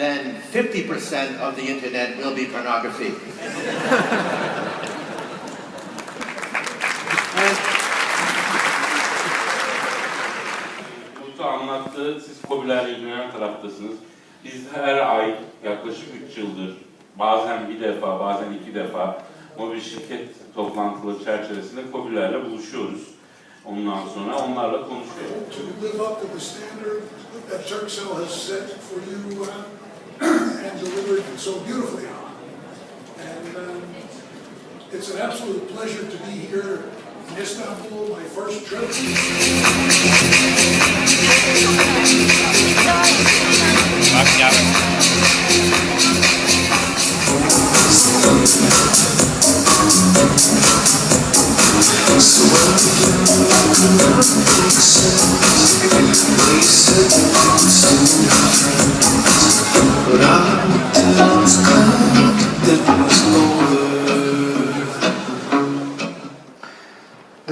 then 50% of the internet will be pornography. Mutlu anlattı, siz KOBİ'lerle ilgilenen taraftasınız. Biz her ay yaklaşık 3 yıldır bazen bir defa, bazen iki defa mobil şirket toplantıları çerçevesinde KOBİ'lerle buluşuyoruz. Ondan sonra onlarla konuşuyoruz. and delivered so beautifully on. And um, it's an absolute pleasure to be here in Istanbul, my first trip.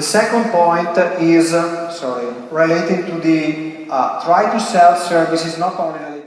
Second point is, sorry, relating to the uh, try to sell services not only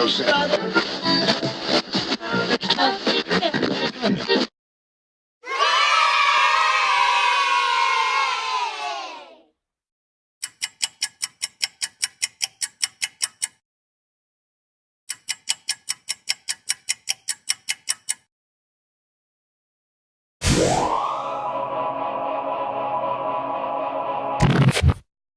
thousand. Yeah.